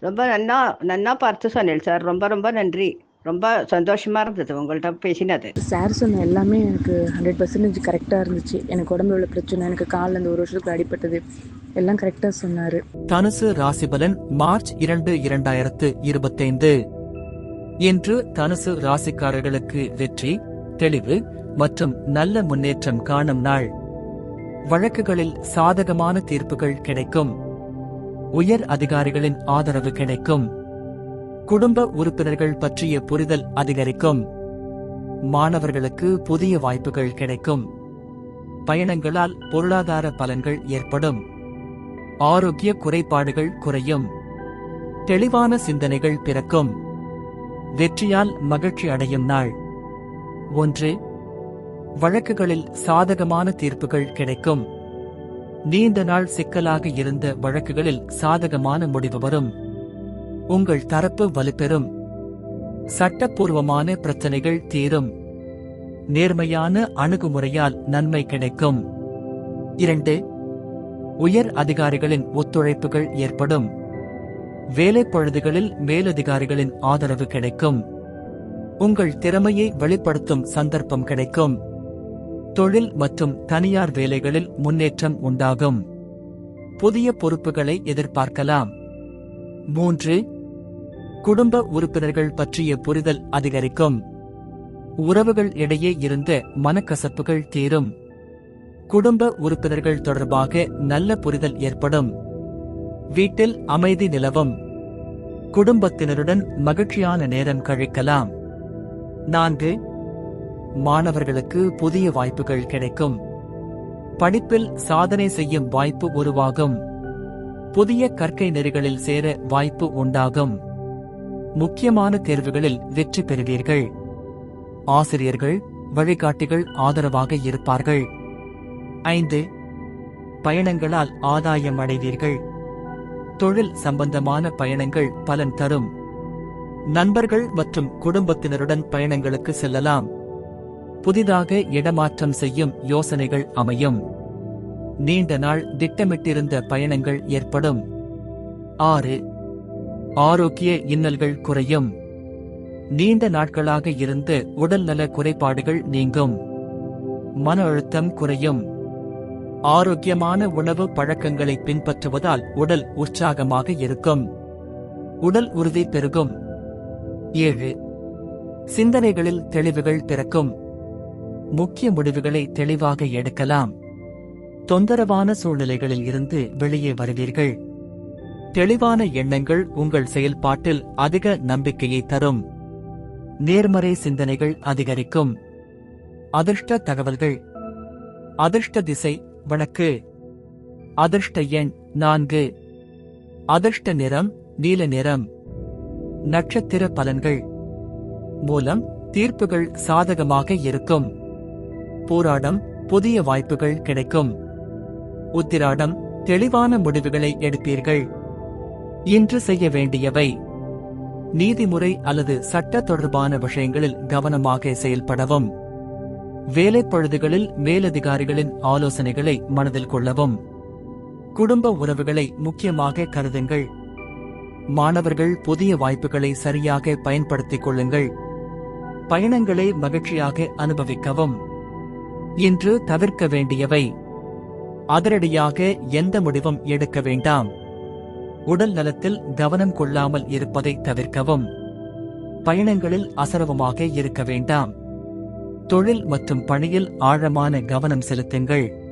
ரொம்ப நன்னா நன்னா பார்த்து சொன்னேன் சார். ரொம்ப ரொம்ப நன்றி. ரொம்ப சந்தோஷமா இருந்தது உங்கள்கிட்ட பேசினது. சார் சொன்ன எல்லாமே எனக்கு ஹண்ட்ரட் பர்சன்டேஜ் கரெக்டாக இருந்துச்சு. எனக்கு உடம்புல உள்ள பிரச்சனை எனக்கு காலில் இந்த ஒரு வருஷத்துக்கு அடிபட்டது எல்லாம் கரெக்டாக சொன்னார். தனுசு ராசிபலன் மார்ச் இரண்டு இரண்டாயிரத்து இருபத்தைந்து. இன்று தனுசு ராசிக்காரர்களுக்கு வெற்றி தெளிவு மற்றும் நல்ல முன்னேற்றம் காணும் நாள். வழக்குகளில் சாதகமான தீர்ப்புகள் கிடைக்கும். உயர் அதிகாரிகளின் ஆதரவு கிடைக்கும். குடும்ப உறுப்பினர்கள் பற்றிய புரிதல் அதிகரிக்கும். மாணவர்களுக்கு புதிய வாய்ப்புகள் கிடைக்கும். பயணங்களால் பொருளாதார பலன்கள் ஏற்படும். ஆரோக்கிய குறைபாடுகள் குறையும். தெளிவான சிந்தனைகள் பிறக்கும். வெற்றியால் மகிழ்ச்சி அடையும் நாள். ஒன்று வழக்குகளில் சாதகமான தீர்ப்புகள் கிடைக்கும். நீண்ட நாள் சிக்கலாக இருந்த வழக்குகளில் சாதகமான முடிவு வரும். உங்கள் தரப்பு வலுப்பெறும். சட்டப்பூர்வமான பிரச்சனைகள் தீரும். நேர்மையான அணுகுமுறையால் நன்மை கிடைக்கும். இரண்டு உயர் அதிகாரிகளின் ஒத்துழைப்புகள் ஏற்படும். வேலை பொழுதுகளில் மேலதிகாரிகளின் ஆதரவு கிடைக்கும். உங்கள் திறமையை வெளிப்படுத்தும் சந்தர்ப்பம் கிடைக்கும். தொழில் மற்றும் தனியார் வேலைகளில் முன்னேற்றம் உண்டாகும். புதிய பொறுப்புகளை எதிர்பார்க்கலாம். மூன்று குடும்ப உறுப்பினர்கள் பற்றிய புரிதல் அதிகரிக்கும். உறவுகள் இடையே இருந்த மனக்கசப்புகள் தீரும். குடும்ப உறுப்பினர்கள் தொடர்பாக நல்ல புரிதல் ஏற்படும். வீட்டில் அமைதி நிலவும். குடும்பத்தினருடன் மகிழ்ச்சியான நேரம் கழிக்கலாம். நான்கு மாணவர்களுக்கு புதிய வாய்ப்புகள் கிடைக்கும். படிப்பில் சாதனை செய்யும் வாய்ப்பு உருவாகும். புதிய கற்கை நெறிகளில் சேர வாய்ப்பு உண்டாகும். முக்கியமான தேர்வுகளில் வெற்றி பெறுவீர்கள். ஆசிரியர்கள் வழிகாட்டிகள் ஆதரவாக இருப்பார்கள். ஐந்து பயணங்களால் ஆதாயம் அடைவீர்கள். தொழில் சம்பந்தமான பயணங்கள் பலன் தரும். நண்பர்கள் மற்றும் குடும்பத்தினருடன் பயணங்களுக்கு செல்லலாம். புதிதாக இடமாற்றம் செய்யும் யோசனைகள் அமையும். நீண்ட நாள் திட்டமிட்டிருந்த பயணங்கள் ஏற்படும். ஆறு ஆரோக்கிய இன்னல்கள் குறையும். நீண்ட நாட்களாக இருந்து உடல்நல குறைபாடுகள் நீங்கும். மன அழுத்தம் குறையும். ஆரோக்கியமான உணவு பழக்கங்களை பின்பற்றுவதால் உடல் உற்சாகமாக இருக்கும். உடல் உறுதி பெருகும். ஏழு சிந்தனைகளில் தெளிவுகள் பிறக்கும் முக்கிய முடிவுகளை தெளிவாக எடுக்கலாம். தொந்தரவான சூழ்நிலைகளில் இருந்து வெளியே வருவீர்கள். தெளிவான எண்ணங்கள் உங்கள் செயல்பாட்டில் அதிக நம்பிக்கையை தரும். நேர்மறை சிந்தனைகள் அதிகரிக்கும். அதிர்ஷ்ட தகவல்கள். அதிர்ஷ்ட திசை வழக்கு. அதிர்ஷ்ட எண் நான்கு. அதிர்ஷ்ட நிறம் நீல நிறம். நட்சத்திர பலன்கள். மூலம் தீர்ப்புகள் சாதகமாக இருக்கும். போராடம் புதிய வாய்ப்புகள் கிடைக்கும். உத்திராடம் தெளிவான முடிவுகளை எடுப்பீர்கள். இன்று செய்ய வேண்டியவை நீதிமுறை அல்லது சட்ட தொடர்பான விஷயங்களில் கவனமாக செயல்படவும். வேலைப்பழுதுகளில் மேலதிகாரிகளின் ஆலோசனைகளை மனதில் கொள்ளவும். குடும்ப உறவுகளை முக்கியமாக கருதுங்கள். மாணவர்கள் புதிய வாய்ப்புகளை சரியாக பயன்படுத்திக் கொள்ளுங்கள். பயணங்களை மகிழ்ச்சியாக அனுபவிக்கவும். இன்று தவிர்க்க வேண்டியவை. அதிரடியாக எந்த முடிவும் எடுக்க வேண்டாம். உடல் நலத்தில் கவனம் கொள்ளாமல் இருப்பதை தவிர்க்கவும். பயணங்களில் அசரவமாக இருக்க வேண்டாம். தொழில் மற்றும் பணியில் ஆழமான கவனம் செலுத்துங்கள்.